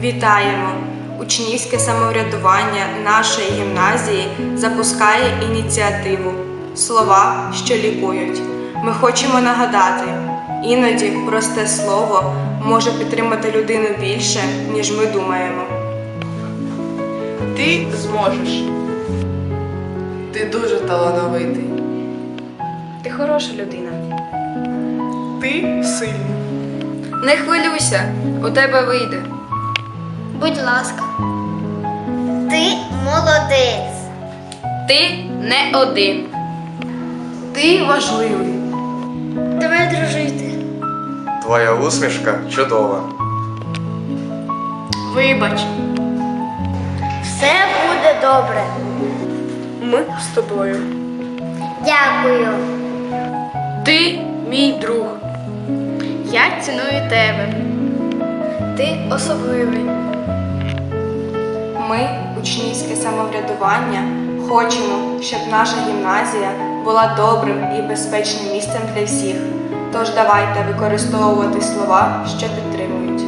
Вітаємо! Учнівське самоврядування нашої гімназії запускає ініціативу Слова, що лікують. Ми хочемо нагадати, іноді просте слово може підтримати людину більше, ніж ми думаємо. Ти зможеш. Ти дуже талановитий. Ти хороша людина. Ти сильний. Не хвилюйся, у тебе вийде. Будь ласка. Ти молодець. Ти не один. Ти важливий. Давай дружити. Твоя усмішка чудова. Вибач, Все буде добре. ми з тобою. Дякую. Ти мій друг. Я ціную тебе. Ти особливий. Ми, учнівське самоврядування, хочемо, щоб наша гімназія була добрим і безпечним місцем для всіх. Тож давайте використовувати слова, що підтримують.